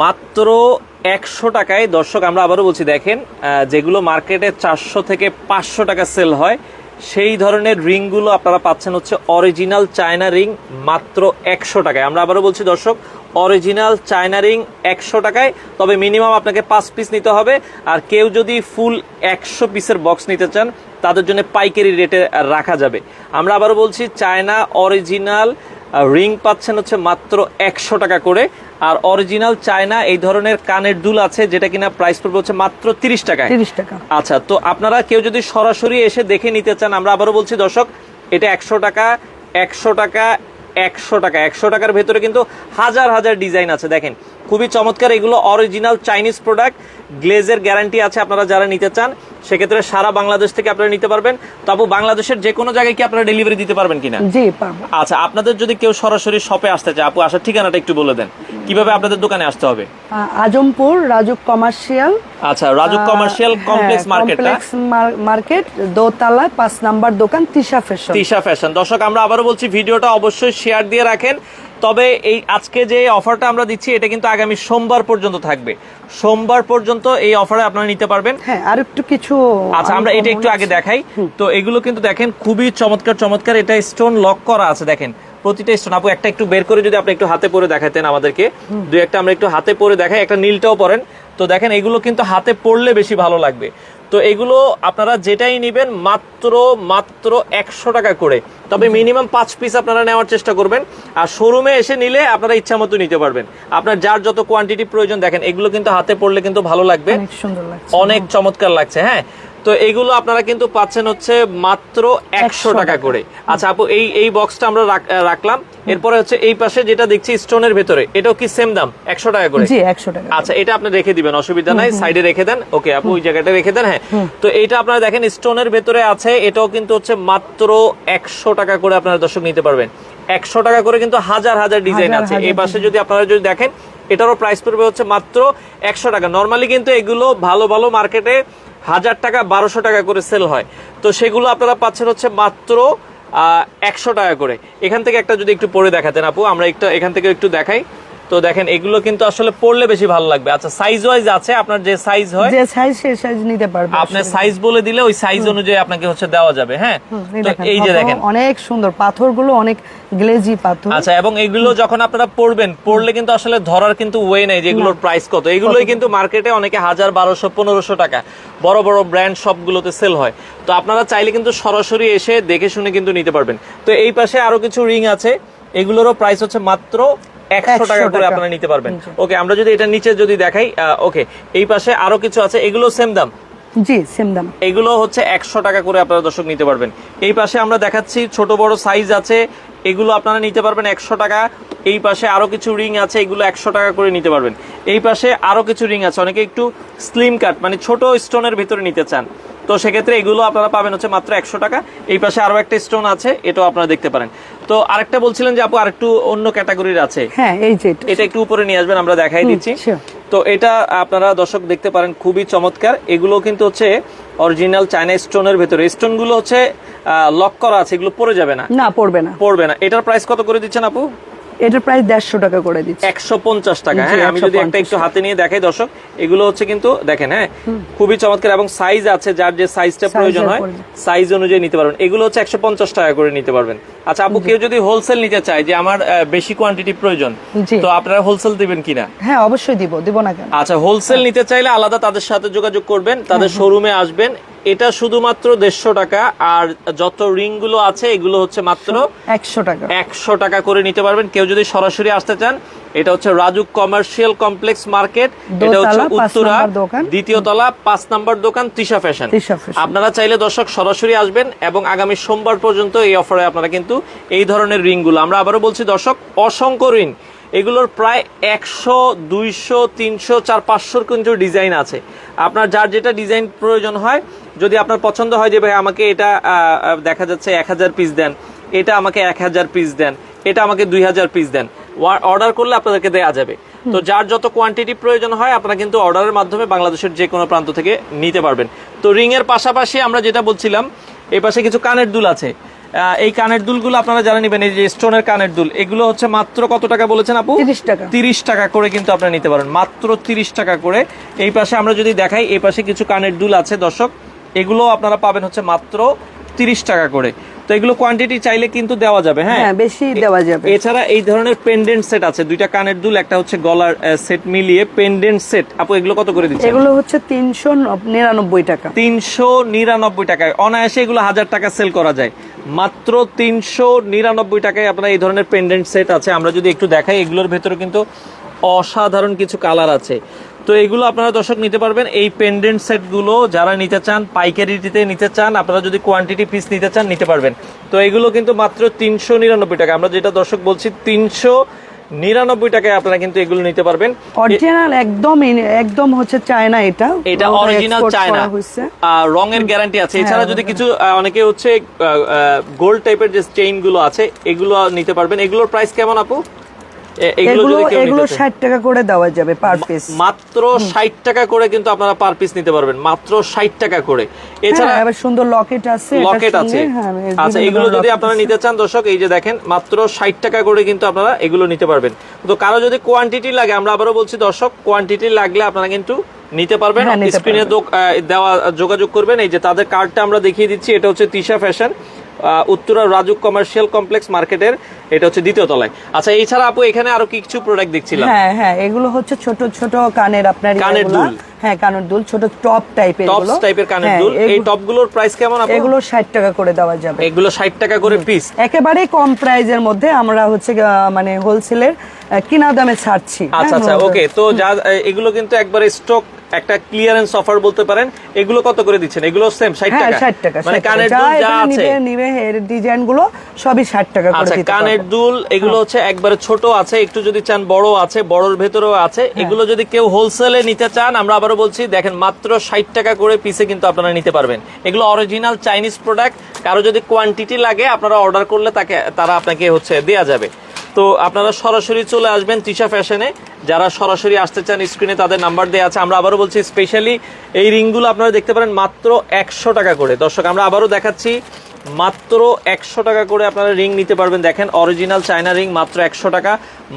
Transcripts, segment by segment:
মাত্র একশো টাকায়, দর্শক, আমরা আবারও বলছি, দেখেন যেগুলো মার্কেটে চারশো থেকে পাঁচশো টাকা সেল হয়, সেই ধরনের রিংগুলো আপনারা পাচ্ছেন হচ্ছে অরিজিনাল চায়না রিং মাত্র একশো টাকায়। আমরা আবারও বলছি, দর্শক, অরিজিনাল চায়না রিং একশো টাকায়, তবে মিনিমাম আপনাকে পাঁচ পিস নিতে হবে। আর কেউ যদি ফুল একশো পিসের বক্স নিতে চান, তাদের জন্য পাইকারি রেটে রাখা যাবে। আমরা আবারও বলছি, চায়না অরিজিনাল রিং পাচ্ছেন হচ্ছে মাত্র একশো টাকা করে। আর অরিজিনাল চায়না এই ধরনের কানের দুল আছে যেটা কিনা প্রাইস পড়বে হচ্ছে মাত্র তিরিশ টাকা তিরিশ টাকা। আচ্ছা তো আপনারা কেউ যদি সরাসরি এসে দেখে নিতে চান আমরা আবারও বলছি দর্শক এটা একশো টাকা একশো টাকা একশো টাকা। একশো টাকার ভেতরে কিন্তু হাজার হাজার ডিজাইন আছে। দেখেন খুবই চমৎকার এগুলো অরিজিনাল চাইনিজ প্রোডাক্ট গ্লেজের গ্যারান্টি আছে আপনারা যারা নিতে চান সেক্ষেত্রে সারা বাংলাদেশ থেকে আপনারা নিতে পারবেন। তবু বাংলাদেশের যে কোনো জায়গায় কি আপনারা ডেলিভারি দিতে পারবেন কিনা? জি পারব। আচ্ছা আপনাদের যদি কেউ সরাসরি শপে আসতে চায় আপু আসার ঠিকানাটা একটু বলে দেন। কীভাবে আপনাদের দোকানে আসতে হবে? আজমপুর রাজুক কমার্শিয়াল আচ্ছা রাজুক কমার্শিয়াল হ্যাঁ, কমপ্লেক্স মার্কেট দোতলা পাঁচ নাম্বার দোকান তিশা ফ্যাশন তিশা ফ্যাশন দর্শক আমরা আবারও বলছি ভিডিওটা অবশ্যই শেয়ার দিয়ে রাখেন। তবে এই আজকে যে অফারটা আমরা দিচ্ছি এটা কিন্তু আগামী সোমবার পর্যন্ত থাকবে। সোমবার পর্যন্ত এই অফারে আপনারা নিতে পারবেন। হ্যাঁ আর একটু কিছু আচ্ছা আমরা এটা একটু আগে দেখাই। তো এগুলো কিন্তু দেখেন খুবই চমৎকার চমৎকার। এটা স্টোন লক করা আছে দেখেন। প্রতিটা স্টোন আপু একটা একটু বের করে যদি আপনি একটু হাতে পরে দেখাতেন আমাদেরকে। দুই একটা আমরা একটু হাতে পরে দেখাই একটা নীলটাও পরেন। তো দেখেন এগুলো কিন্তু হাতে পড়লে বেশি ভালো লাগবে। তো এগুলো আপনারা যেটাই নেবেন মাত্র মাত্র একশো টাকা করে। তবে মিনিমাম পাঁচ পিস আপনারা নেওয়ার চেষ্টা করবেন। আর শোরুমে এসে নিলে আপনারা ইচ্ছা মতো নিতে পারবেন। আপনার যার যত কোয়ান্টিটি প্রয়োজন দেখেন এগুলো কিন্তু হাতে পড়লে কিন্তু ভালো লাগবে। অনেক অনেক চমৎকার লাগছে হ্যাঁ? তো এগুলো আপনারা কিন্তু পাচ্ছেন হচ্ছে মাত্র একশো টাকা করে। আচ্ছা আপু এই এই বক্সটা আমরা রাখলাম। এরপরে হচ্ছে এই পাশে যেটা দেখছি স্টোনের ভেতরে এটাও কি সেম দাম? একশো টাকা করে? জি একশো টাকা আচ্ছা এটা আপনি রেখে দিবেন অসুবিধা নাই সাইডে রেখে দেন। ওকে আপু ওই জায়গাটা রেখে দেন হ্যাঁ। তো এইটা আপনারা দেখেন স্টোনের ভেতরে আছে এটাও কিন্তু হচ্ছে মাত্র একশো টাকা করে আপনারা দর্শক নিতে পারবেন। একশো টাকা করে কিন্তু হাজার হাজার ডিজাইন আছে। এই পাশে যদি আপনারা যদি দেখেন এটারও প্রাইস পড়বে হচ্ছে মাত্র একশো টাকা। নর্মালি কিন্তু এগুলো ভালো ভালো মার্কেটে হাজার টাকা, বারোশো টাকা করে সেল হয়। তো সেগুলো আপনারা পাচ্ছেন হচ্ছে মাত্র একশো টাকা করে। এখান থেকে একটা যদি একটু পরে দেখাতেন আপু, আমরা একটু, এখান থেকে একটু দেখাই। তো দেখেন এগুলো কিন্তু আসলে পড়লে বেশি ভালো লাগবে। আচ্ছা সাইজ ওয়াইজ আছে আপনার যে সাইজ হয় যে সাইজ সেই সাইজ নিতে পারবে আপনি সাইজ বলে দিলে ওই সাইজ অনুযায়ী আপনাকে হচ্ছে দেওয়া যাবে হ্যাঁ? এই তো এই যে দেখেন। অনেক সুন্দর পাথরগুলো অনেক গ্লেজি পাথর। আচ্ছা এবং এগুলো যখন আপনারা পড়বেন পড়লে কিন্তু আসলে ধরার কিন্তু ওয়ে নেই যেগুলোর প্রাইস কত। এগুলোই কিন্তু মার্কেটে অনেকে হাজার বারোশো পনেরোশো টাকা বড় বড় ব্র্যান্ড সবগুলোতে সেল হয়। তো আপনারা চাইলে কিন্তু সরাসরি এসে দেখে শুনে কিন্তু নিতে পারবেন। তো এই পাশে আরও কিছু রিং আছে এগুলোরও প্রাইস হচ্ছে মাত্র একশো টাকা করে আপনারা নিতে পারবেন। ওকে আমরা যদি এটা নিচে যদি দেখাই ওকে এই পাশে আরও কিছু আছে এগুলো সেম দাম? জি সেম দাম। এগুলো হচ্ছে একশো টাকা করে আপনারা দর্শক নিতে পারবেন। এই পাশে আমরা দেখাচ্ছি ছোট বড় সাইজ আছে এগুলো আপনারা নিতে পারবেন একশো টাকা। এই পাশে আরও কিছু রিং আছে এগুলো একশো টাকা করে নিতে পারবেন। এই পাশে আরও কিছু রিং আছে অনেকে একটু স্লিম কাট মানে ছোট স্টোনের ভিতরে নিতে চান। তো সেক্ষেত্রে এগুলো আপনারা পাবেন হচ্ছে মাত্র একশো টাকা। এই পাশে আরও একটা স্টোন আছে এটাও আপনারা দেখতে পারেন। তো আরেকটা বলছিলেন যে আপু আরেকটু অন্য ক্যাটাগরির আছে। হ্যাঁ এই যে এটা। একটু উপরে নিয়ে আসবেন আমরা দেখাই দিচ্ছি। তো এটা আপনারা দর্শক দেখতে পারেন খুবই চমৎকার। এগুলো কিন্তু হচ্ছে অরিজিনাল চায়না স্টোনের ভেতরে। স্টোনগুলো হচ্ছে লক করা আছে এগুলো পড়ে যাবে না। না পড়বে না। পড়বে না। এটার প্রাইস কত করে দিচ্ছেন আপু? এটার প্রাইস দেড়শো টাকা করে দিচ্ছি। একশো পঞ্চাশ টাকা হ্যাঁ আমি যদি একটা একটু হাতে নিয়ে দেখাই দর্শক এগুলো হচ্ছে কিন্তু দেখেন হ্যাঁ খুবই চমৎকার এবং সাইজ আছে যার যে সাইজটা প্রয়োজন হয় সাইজ অনুযায়ী নিতে পারবেন। এগুলো হচ্ছে একশো পঞ্চাশ টাকা করে নিতে পারবেন। আচ্ছা আপু কেউ যদি হোলসেল নিতে চায় যে আমার বেশি কোয়ান্টিটি প্রয়োজন তো আপনারা হোলসেল দিবেন কিনা? হ্যাঁ অবশ্যই দিব দিব না কেন? আচ্ছা হোলসেল নিতে চাইলে আলাদা তাদের সাথে যোগাযোগ করবেন তাদের শোরুমে আসবেন এটা শুধুমাত্র দেড়শো টাকা আর যত রিংগুলো আছে এগুলো হচ্ছে মাত্র একশো টাকা। একশো টাকা করে নিতে পারবেন। কেউ যদি সরাসরি আসতে চান এটা হচ্ছে রাজুক কমার্শিয়াল কমপ্লেক্স মার্কেট। এটা হচ্ছে উত্তরা দ্বিতীয় তলা পাঁচ নাম্বার দোকান তৃষা ফ্যাশন। আপনারা চাইলে দর্শক সরাসরি আসবেন এবং আগামী সোমবার পর্যন্ত এই অফারে আপনারা কিন্তু এই ধরনের রিংগুলো। আমরা আবারও বলছি দর্শক অসংখ্য রিং। এগুলোর প্রায় একশো দুইশো তিনশো চার পাঁচশোর কিন্তু ডিজাইন আছে। আপনার যার যেটা ডিজাইন প্রয়োজন হয় যদি আপনার পছন্দ হয় যে ভাই আমাকে এটা দেখা যাচ্ছে এক হাজার পিস দেন এটা আমাকে এক হাজার পিস দেন এটা আমাকে দুই হাজার পিস দেন অর্ডার করলে আপনাদেরকে দেওয়া যাবে। তো যার যত কোয়ান্টিটি প্রয়োজন হয় আপনারা কিন্তু অর্ডারের মাধ্যমে বাংলাদেশের যে কোনো প্রান্ত থেকে নিতে পারবেন। তো রিং এর পাশাপাশি আমরা যেটা বলছিলাম এই পাশে কিছু কানের দুল আছে। এই কানের দুলগুলো আপনারা যারা নেবেন এই যে স্টোনের কানের দুল এগুলো হচ্ছে মাত্র কত টাকা বলেছেন আপু? 30 টাকা। তিরিশ টাকা করে কিন্তু আপনারা নিতে পারেন। মাত্র তিরিশ টাকা করে। এই পাশে আমরা যদি দেখাই এই পাশে কিছু কানের দুল আছে দর্শক। এগুলো আপনারা পাবেন হচ্ছে মাত্র তিরিশ টাকা করে। তো এগুলো কোয়ান্টিটি চাইলে কিন্তু দেওয়া যাবে হ্যাঁ? হ্যাঁ বেশি দেওয়া যাবে। এছাড়া এই ধরনের পেন্ডেন্ট সেট আছে দুইটা কানের দুল একটা হচ্ছে গলার সেট মিলিয়ে পেন্ডেন্ট সেট আপু এগুলো কত করে দিচ্ছেন? এগুলো হচ্ছে তিনশো নিরানব্বই টাকা। তিনশো নিরানব্বই টাকায়। অনায়াসে এগুলো হাজার টাকা সেল করা যায়। মাত্র তিনশো নিরানব্বই টাকায় আপনার এই ধরনের পেন্ডেন্ট সেট আছে। আমরা যদি একটু দেখাই, এগুলোর ভেতরে কিন্তু অসাধারণ কিছু কালার আছে। তো এগুলো আপনারা দর্শক নিতে পারবেন। এই পেন্ডেন্ট সেটগুলো যারা নিতে চান, পাইকারিটিতে নিতে চান, আপনারা যদি কোয়ান্টিটি পিস নিতে চান, নিতে পারবেন। তো এগুলো কিন্তু মাত্র তিনশো নিরানব্বই টাকা। আমরা যেটা দর্শক বলছি, তিনশো নিরানব্বই টাকায় আপনারা কিন্তু এগুলো নিতে পারবেন। অরিজিনাল একদম একদম হচ্ছে চায়না এটা। এটা অরিজিনাল চায়না। আর রঙের গ্যারান্টি আছে। এছাড়া যদি কিছু অনেকে হচ্ছে গোল্ড টাইপের যে চেইনগুলো আছে এগুলো নিতে পারবেন। এগুলোর প্রাইস কেমন আপু? এগুলো এগুলো যদি কেউ এগুলো নিতে চায়। ষাট টাকা করে দেওয়া যাবে পার পিস মাত্র ষাট টাকা করে কিন্তু আপনারা পার পিস নিতে পারবেন। মাত্র ষাট টাকা করে। এছাড়া এবার সুন্দর লকেট আছে লকেট আছে। হ্যাঁ, আচ্ছা এগুলো যদি আপনারা নিতে চান দর্শক এই যে দেখেন মাত্র ষাট টাকা করে কিন্তু আপনারা এগুলো নিতে পারবেন। তো কারও যদি কোয়ান্টিটি লাগে আমরা আবারও বলছি দর্শক কোয়ান্টিটি লাগলে আপনারা কিন্তু নিতে পারবেন। হ্যাঁ, স্ক্রিনে দেওয়া যোগাযোগ করবেন। এই যে তাদের কার্ডটা আমরা দেখিয়ে দিচ্ছি এটা হচ্ছে Tisha fashion Uttara Rajuk commercial complex মার্কেটের এটা হচ্ছে দ্বিতীয় তলায়। আচ্ছা এছাড়া আপু এখানে আরও কিছু প্রোডাক্ট দেখছিলাম? হ্যাঁ হ্যাঁ এগুলো হচ্ছে ছোট ছোট কানের আপনার কানের দুল। হ্যাঁ কানের দুল ছোট টপ টাইপের টপস টাইপের কানের হ্যাঁ, দুল। এই টপগুলোর প্রাইস কেমন আপু? এগুলো ষাট টাকা করে দেওয়া যাবে। এগুলো ষাট টাকা করে পিস একেবারে কম প্রাইজের মধ্যে আমরা হচ্ছে মানে হোলসেলের কিনা দামে ছাড়ছি। আচ্ছা হ্যাঁ, আচ্ছা ওকে তো যা এগুলো কিন্তু একবারে স্টক একটা ক্লিয়ারেন্স অফার বলতে পারেন এগুলো কত করে দিচ্ছেন? এগুলো সেম ষাট হ্যাঁ টাকা? ষাট টাকা মানে কানের দুল যা আছে। নিবে এর ডিজাইনগুলো সবই ষাট টাকা করে আচ্ছা কানের দুল এগুলো হচ্ছে একবারে ছোট আছে একটু যদি চান বড় আছে বড়র ভেতরেও আছে। হ্যাঁ। এগুলো যদি কেউ হোলসেলে নিতে চান আমরা আবারও বলছি দেখেন মাত্র ষাট টাকা করে পিসে কিন্তু আপনারা নিতে পারবেন। এগুলো অরিজিনাল চাইনিজ প্রোডাক্ট কারও যদি কোয়ান্টিটি লাগে আপনারা অর্ডার করলে তাকে তারা আপনাকে হচ্ছে দেয়া যাবে। তো আপনারা সরাসরি চলে আসবেন তিশা ফ্যাশনে। যারা সরাসরি আসতে চান, স্ক্রিনে তাদের নাম্বার দেওয়া আছে। আমরা আবারও বলছি স্পেশালি এই রিংগুলো আপনারা দেখতে পারেন মাত্র একশো টাকা করে। দর্শক, আমরা আবারও দেখাচ্ছি, মাত্র একশো টাকা করে আপনারা রিং নিতে পারবেন। দেখেন অরিজিনাল চায়না রিং মাত্র একশো টাকা,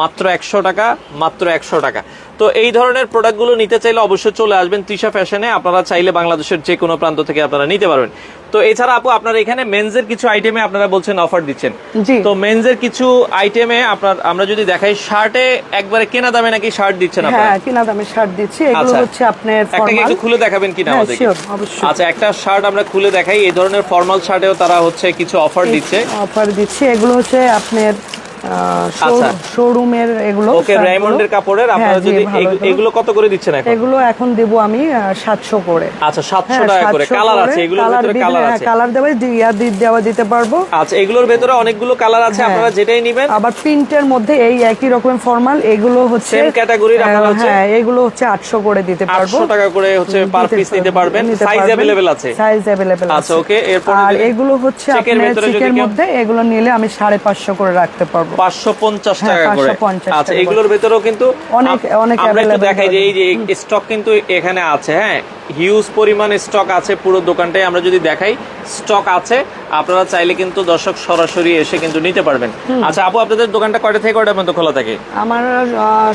মাত্র একশো টাকা, মাত্র একশো টাকা। তো এই ধরনের প্রোডাক্টগুলো নিতে চাইলে অবশ্যই চলে আসবেন তিশা ফ্যাশনে আপনারা চাইলে বাংলাদেশের যে কোনো প্রান্ত থেকে আপনারা নিতে পারবেন। তো এছাড়া আপু আপনারা এখানে মেন্সের কিছু আইটেমে আপনারা বলছেন অফার দিচ্ছেন। তো মেন্সের কিছু আইটেমে আপনার আমরা যদি দেখাই শার্টে একবারে কেনা দামে নাকি শার্ট দিচ্ছেন আপনারা? হ্যাঁ কিনা দামে শার্ট দিচ্ছি। এগুলো আচ্ছা। হচ্ছে আপনার ফর্মাল একটু খুলে দেখাবেন কিনা হ্যাঁ, আমাদেরকে? অবশ্যই। আচ্ছা একটা শার্ট আমরা খুলে দেখাই। এই ধরনের ফর্মাল শার্টেও তারা হচ্ছে কিছু অফার দিচ্ছে। অফার দিচ্ছে। এগুলো হচ্ছে আপনার। শোরুমের এগুলো ওকে কাপড়ের হ্যাঁ, আপনারা যদি এগুলো। কত করে দিচ্ছেন এখন? এগুলো এখন দেবো আমি সাতশো করে। আচ্ছা সাতশো হ্যাঁ, টাকা করে। কালার আছে এগুলোর ভিতরে কালার হ্যাঁ, আছে। কালার দেওয়া ইয়া দিতে পারব। আচ্ছা এগুলোর ভেতরে অনেকগুলো কালার আছে। আপনারা যেটাই নেবেন। আবার প্রিন্টের মধ্যে এই একই রকমের ফর্মাল এগুলো হচ্ছে Same category র আপনারা আহ, হচ্ছে- হ্যাঁ এগুলো হচ্ছে আটশো করে দিতে পারব। আটশো টাকা করে হচ্ছে পার পিস নিতে পারবেন। সাইজ। অ্যাভেলেবেল আছে। সাইজ অ্যাভেলেবেল আচ্ছা, okay, এরপরে আর এগুলো হচ্ছে চিকের মধ্যে এগুলো নিলে আমি সাড়ে পাঁচশো করে রাখতে পারব। হ্যাঁ, টাকা করে। আচ্ছা এগুলোর ভেতরেও কিন্তু অনেক- অনেক আমরা একটু দেখাই যে এই যে স্টক কিন্তু এখানে আছে হ্যাঁ? হিউজ পরিমাণ স্টক আছে পুরো দোকানটায় আমরা যদি দেখাই স্টক আছে। আপনারা চাইলে কিন্তু দর্শক সরাসরি এসে কিন্তু নিতে পারবেন। আচ্ছা আপু আপনাদের দোকানটা কয়টা থেকে কয়টা পর্যন্ত খোলা থাকে? আমার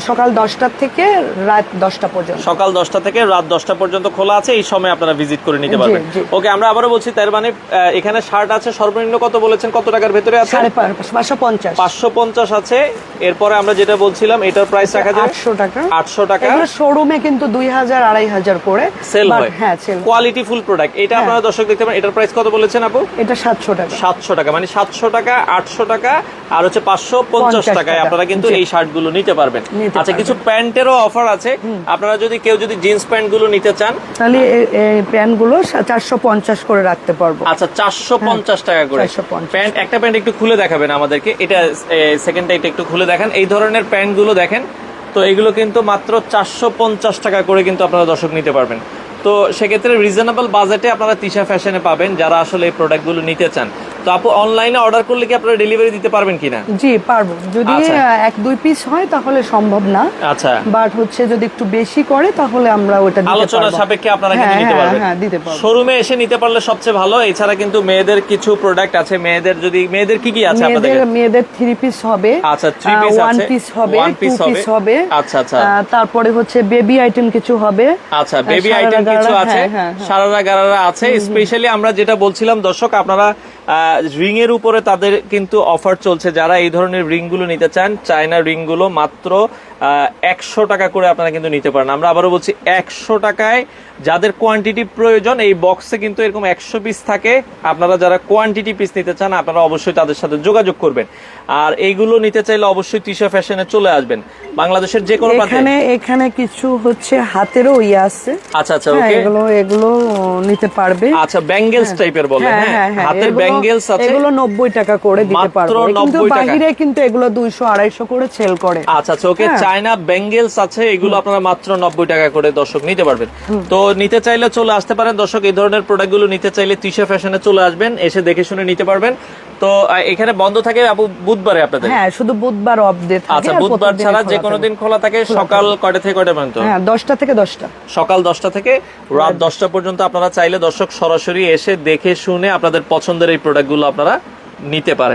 সকাল দশটা থেকে রাত দশটা পর্যন্ত। সকাল দশটা থেকে রাত দশটা পর্যন্ত খোলা আছে এই সময় আপনারা ভিজিট করে নিতে পারবেন। ওকে আমরা আবারও বলছি তার মানে এখানে শার্ট আছে সর্বনিম্ন কত বলেছেন? কত টাকার ভেতরে আছে? পাঁচশো পঞ্চাশ। পাঁচশো পঞ্চাশ আছে। এরপরে আমরা যেটা বলছিলাম এটার প্রাইস রাখা যায় আটশো টাকা। আটশো টাকা। শোরুমে কিন্তু দুই হাজার আড়াই হাজার করে। সেল হয়। হ্যাঁ কোয়ালিটি ফুল প্রোডাক্ট এটা হ্যাঁ। আপনারা দর্শক দেখতে পারেন এটার প্রাইস কত বলেছেন আপু? এটা সাতশো টাকা। সাতশো টাকা মানে সাতশো টাকা আটশো টাকা আর হচ্ছে পাঁচশো পঞ্চাশ টাকায় আপনারা কিন্তু এই শার্টগুলো নিতে পারবেন। আচ্ছা কিছু প্যান্টেরও অফার আছে। আপনারা যদি কেউ যদি জিন্স প্যান্টগুলো নিতে চান। তাহলে এই- এই প্যান্টগুলো চারশো পঞ্চাশ করে রাখতে পারব। আচ্ছা চারশো পঞ্চাশ টাকা করে। প্যান্ট একটা প্যান্ট একটু খুলে দেখাবেন আমাদেরকে। এটা সেকেন্ডটা একটু খুলে দেখেন। এই ধরনের প্যান্টগুলো দেখেন, তো এগুলো কিন্তু মাত্র চারশো পঞ্চাশ টাকা করে কিন্তু আপনারা দর্শক নিতে পারবেন। তো সেক্ষেত্রে রিজনেবল বাজেটে আপনারা তিশা ফ্যাশনে পাবেন যারা আসলে এই প্রোডাক্টগুলো নিতে চান। তো আপু অনলাইনে অর্ডার করলে কি আপনারা ডেলিভারি দিতে পারবেন কিনা? জি পারব। যদি আচ্ছা। এক দুই পিস হয় তাহলে সম্ভব না। আচ্ছা। বাট হচ্ছে যদি একটু বেশি করে তাহলে আমরা ওটা দিতে আলোচনা সাপেক্ষে আপনারা কিন্তু হ্যাঁ, নিতে হ্যাঁ, পারবেন। হ্যাঁ দিতে পারব। শোরুমে এসে নিতে পারলে সবচেয়ে ভালো। এছাড়া কিন্তু মেয়েদের কিছু প্রোডাক্ট আছে। মেয়েদের যদি মেয়েদের কি কি আছে আপনাদের মেয়েদের থ্রি পিস হবে। আচ্ছা, ওয়ান আছে, পিস হবে পিস হবে। আচ্ছা, আচ্ছা। তারপরে হচ্ছে বেবি আইটেম কিছু হবে। আচ্ছা বেবি আইটেম কিছু আছে। হ্যাঁ। সারারা গারারা আছে। স্পেশালি আমরা যেটা বলছিলাম দর্শক আপনারা রিং এর উপরে তাদের কিন্তু অফার চলছে। যারা এই ধরনের রিংগুলো নিতে চান চায়না রিংগুলো মাত্র একশো টাকা করে আপনারা কিন্তু নিতে পারেন। আমরা আবারও বলছি একশো টাকায় যাদের কোয়ান্টিটি প্রয়োজন এই বক্সে কিন্তু এরকম একশো পিস থাকে। আপনারা যারা কোয়ান্টিটি পিস নিতে চান আপনারা অবশ্যই তাদের সাথে যোগাযোগ করবেন। আর এইগুলো নিতে চাইলে অবশ্যই তিশা ফ্যাশনে চলে আসবেন। বাংলাদেশের যে কোনো এখানে এখানে কিছু হচ্ছে হাতেরও ইয়ে আছে। আচ্ছা আচ্ছা হ্যাঁ, ওকে এগুলো এগুলো নিতে পারবে। আচ্ছা ব্যাঙ্গেলস টাইপের বলে হ্যাঁ, হ্যাঁ? হ্যাঁ, হাতের ব্যাঙ্গেলস আছে। এগুলো নব্বই টাকা করে দিতে পারব। কিন্তু 90। বাহিরে কিন্তু এগুলো দুইশো আড়াইশো করে সেল করে। আচ্ছা আচ্ছা ওকে। চায়না ব্যাঙ্গেলস আছে এগুলো আপনারা মাত্র নব্বই টাকা করে দর্শক নিতে পারবেন। তো নিতে চাইলে চলে আসতে পারেন। দর্শক এই ধরনের প্রোডাক্টগুলো নিতে চাইলে তিশা ফ্যাশনে চলে আসবেন এসে দেখে শুনে নিতে পারবেন। তো এখানে বন্ধ থাকে আপু বুধবারে আপনাদের? হ্যাঁ শুধু বুধবার অফ ডে থাকে আচ্ছা বুধবার ছাড়া যে কোনো দিন খোলা থাকে সকাল কয়টা থেকে কয়টা পর্যন্ত? হ্যাঁ দশটা থেকে দশটা। সকাল দশটা থেকে রাত দশটা পর্যন্ত আপনারা চাইলে দর্শক সরাসরি এসে দেখে শুনে আপনাদের পছন্দের এই প্রোডাক্টগুলো আপনারা নিতে পারেন।